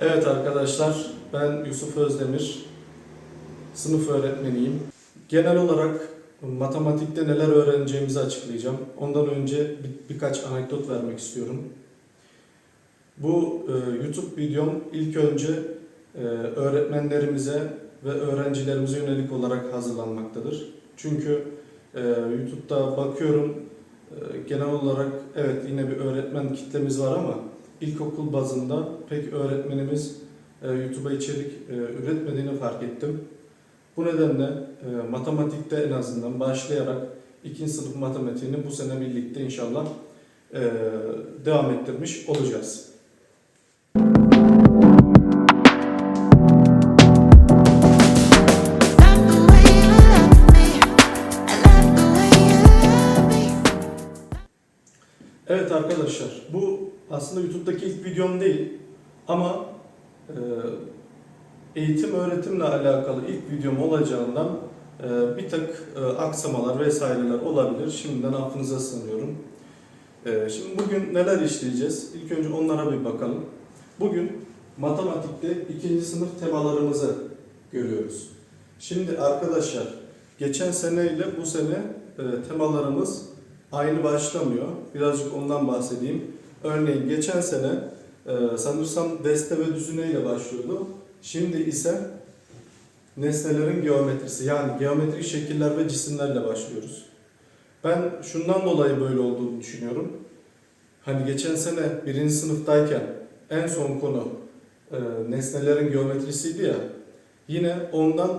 Evet arkadaşlar, ben Yusuf Özdemir, sınıf öğretmeniyim. Genel olarak matematikte neler öğreneceğimizi açıklayacağım. Ondan önce bir, birkaç anekdot vermek istiyorum. Bu e, YouTube videom ilk önce e, öğretmenlerimize ve öğrencilerimize yönelik olarak hazırlanmaktadır. Çünkü e, YouTube'da bakıyorum, e, genel olarak evet yine bir öğretmen kitlemiz var ama ilkokul bazında pek öğretmenimiz e, YouTube'a içerik e, üretmediğini fark ettim. Bu nedenle e, matematikte en azından başlayarak ikinci sınıf matematiğini bu sene birlikte inşallah e, devam ettirmiş olacağız. Aslında YouTube'daki ilk videom değil ama e, eğitim öğretimle alakalı ilk videom olacağından e, bir tek e, aksamalar vesaireler olabilir. Şimdiden affınıza sığınıyorum. E, şimdi bugün neler işleyeceğiz? İlk önce onlara bir bakalım. Bugün matematikte ikinci sınıf temalarımızı görüyoruz. Şimdi arkadaşlar, geçen sene ile bu sene e, temalarımız aynı başlamıyor. Birazcık ondan bahsedeyim. Örneğin geçen sene e, sanırsam deste ve düzine ile başlıyordu. Şimdi ise nesnelerin geometrisi yani geometrik şekiller ve cisimlerle başlıyoruz. Ben şundan dolayı böyle olduğunu düşünüyorum. Hani geçen sene birinci sınıftayken en son konu e, nesnelerin geometrisiydi ya. Yine ondan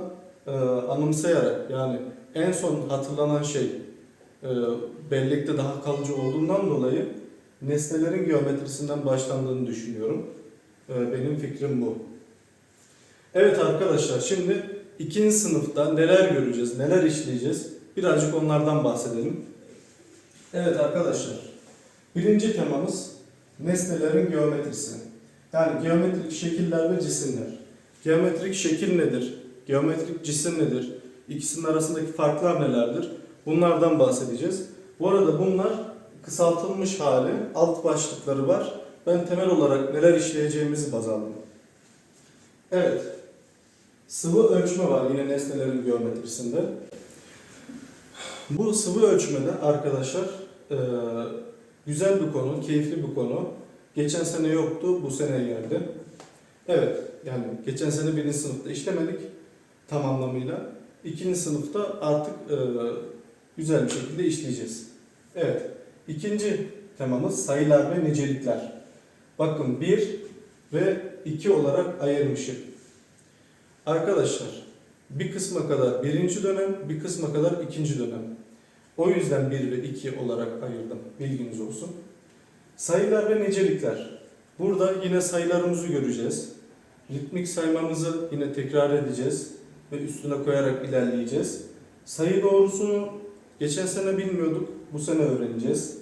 e, anımsayarak yani en son hatırlanan şey e, bellekte daha kalıcı olduğundan dolayı nesnelerin geometrisinden başlandığını düşünüyorum. E, benim fikrim bu. Evet arkadaşlar şimdi ikinci sınıfta neler göreceğiz, neler işleyeceğiz birazcık onlardan bahsedelim. Evet arkadaşlar birinci temamız nesnelerin geometrisi. Yani geometrik şekiller ve cisimler. Geometrik şekil nedir? Geometrik cisim nedir? İkisinin arasındaki farklar nelerdir? Bunlardan bahsedeceğiz. Bu arada bunlar kısaltılmış hali, alt başlıkları var. Ben temel olarak neler işleyeceğimizi baz aldım. Evet. Sıvı ölçme var yine nesnelerin geometrisinde. Bu sıvı ölçmede arkadaşlar e, güzel bir konu, keyifli bir konu. Geçen sene yoktu, bu sene geldi. Evet, yani geçen sene birinci sınıfta işlemedik tam anlamıyla. İkinci sınıfta artık e, güzel bir şekilde işleyeceğiz. Evet, ikinci temamız sayılar ve nicelikler. Bakın 1 ve 2 olarak ayırmışım. Arkadaşlar, bir kısma kadar birinci dönem, bir kısma kadar ikinci dönem. O yüzden 1 ve 2 olarak ayırdım. Bilginiz olsun. Sayılar ve nicelikler. Burada yine sayılarımızı göreceğiz. Ritmik saymamızı yine tekrar edeceğiz ve üstüne koyarak ilerleyeceğiz. Sayı doğrusunu geçen sene bilmiyorduk, bu sene öğreneceğiz.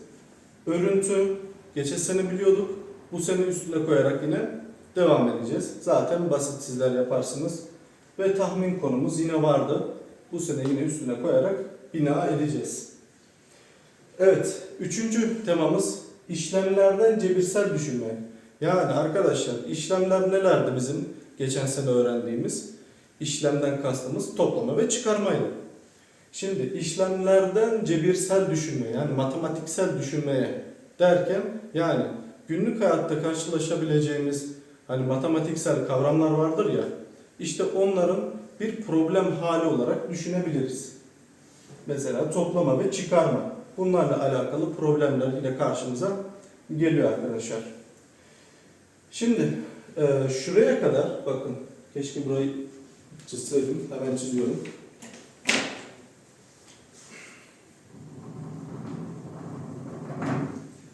Örüntü geçen sene biliyorduk, bu sene üstüne koyarak yine devam edeceğiz. Zaten basit sizler yaparsınız. Ve tahmin konumuz yine vardı. Bu sene yine üstüne koyarak bina edeceğiz. Evet, üçüncü temamız işlemlerden cebirsel düşünme. Yani arkadaşlar işlemler nelerdi bizim geçen sene öğrendiğimiz? İşlemden kastımız toplama ve çıkarmaydı. Şimdi işlemlerden cebirsel düşünme yani matematiksel düşünmeye derken yani günlük hayatta karşılaşabileceğimiz hani matematiksel kavramlar vardır ya işte onların bir problem hali olarak düşünebiliriz. Mesela toplama ve çıkarma. Bunlarla alakalı problemler yine karşımıza geliyor arkadaşlar. Şimdi e, şuraya kadar bakın keşke burayı çizseydim hemen çiziyorum.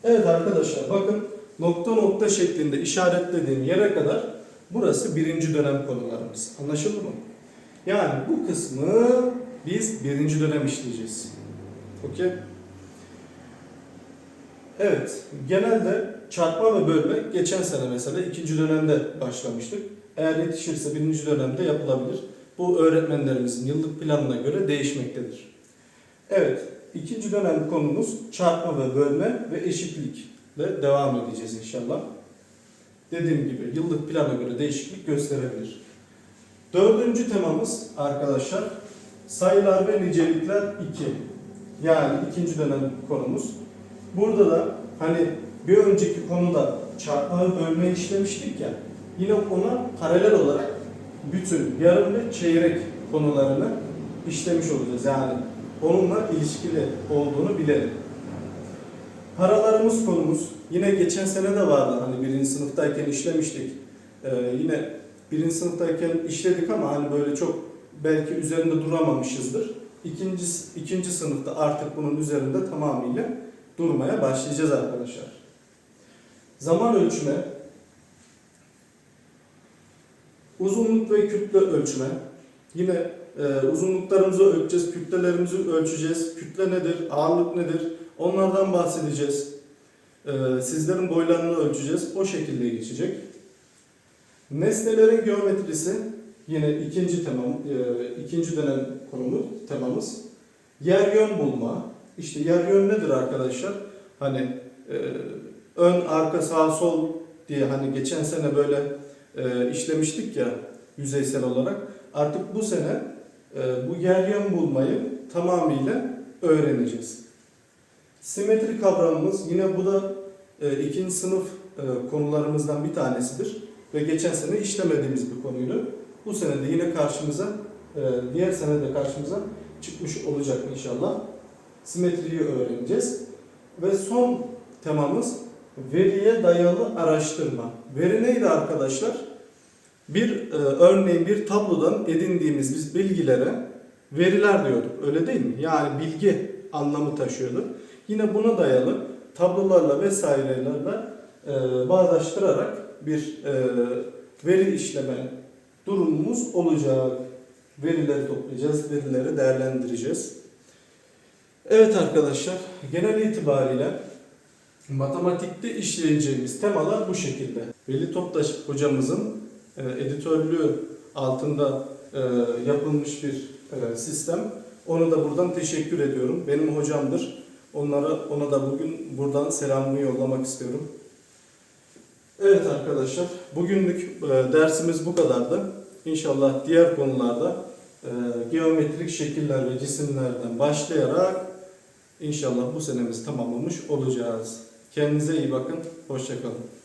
Evet arkadaşlar bakın nokta nokta şeklinde işaretlediğim yere kadar burası birinci dönem konularımız. Anlaşıldı mı? Yani bu kısmı biz birinci dönem işleyeceğiz. Okey? Evet, genelde çarpma ve bölme geçen sene mesela ikinci dönemde başlamıştık. Eğer yetişirse birinci dönemde yapılabilir. Bu öğretmenlerimizin yıllık planına göre değişmektedir. Evet, ikinci dönem konumuz çarpma ve bölme ve eşitlikle devam edeceğiz inşallah. dediğim gibi yıllık plana göre değişiklik gösterebilir. Dördüncü temamız arkadaşlar sayılar ve nicelikler 2. Yani ikinci dönem konumuz. Burada da hani bir önceki konuda çarpma ve bölme işlemiştik ya. Yine ona paralel olarak bütün yarım ve çeyrek konularını işlemiş olacağız. Yani onunla ilişkili olduğunu bilelim. Paralarımız konumuz yine geçen sene de vardı hani birinci sınıftayken işlemiştik. Ee, yine birinci sınıftayken işledik ama hani böyle çok belki üzerinde duramamışızdır. İkinci, ikinci sınıfta artık bunun üzerinde tamamıyla durmaya başlayacağız arkadaşlar. Zaman ölçme, uzunluk ve kütle ölçme. Yine e, uzunluklarımızı ölçeceğiz, kütlelerimizi ölçeceğiz. Kütle nedir, ağırlık nedir? Onlardan bahsedeceğiz. E, sizlerin boylarını ölçeceğiz. O şekilde geçecek. Nesnelerin geometrisi yine ikinci temam, e, ikinci dönem konumu temamız. Yer yön bulma. İşte yer yön nedir arkadaşlar? Hani e, ön, arka, sağ, sol diye hani geçen sene böyle e, işlemiştik ya yüzeysel olarak. Artık bu sene bu yer yön bulmayı tamamıyla öğreneceğiz. Simetri kavramımız yine bu da e, ikinci sınıf e, konularımızdan bir tanesidir. Ve geçen sene işlemediğimiz bir konuydu. Bu sene de yine karşımıza, e, diğer sene de karşımıza çıkmış olacak inşallah. Simetriyi öğreneceğiz. Ve son temamız veriye dayalı araştırma. Veri neydi arkadaşlar? Bir e, örneğin bir tablodan edindiğimiz biz bilgilere veriler diyorduk. Öyle değil mi? Yani bilgi anlamı taşıyordu. Yine buna dayalı tablolarla vesairelerle e, bağdaştırarak bir e, veri işleme durumumuz olacak. Verileri toplayacağız, verileri değerlendireceğiz. Evet arkadaşlar, genel itibariyle matematikte işleyeceğimiz temalar bu şekilde. Veli Toptaş hocamızın e, editörlüğü altında e, yapılmış bir e, sistem. Ona da buradan teşekkür ediyorum. Benim hocamdır. Onlara ona da bugün buradan selamımı yollamak istiyorum. Evet arkadaşlar, bugünlük e, dersimiz bu kadardı. İnşallah diğer konularda e, geometrik şekiller ve cisimlerden başlayarak inşallah bu senemizi tamamlamış olacağız. Kendinize iyi bakın, hoşçakalın.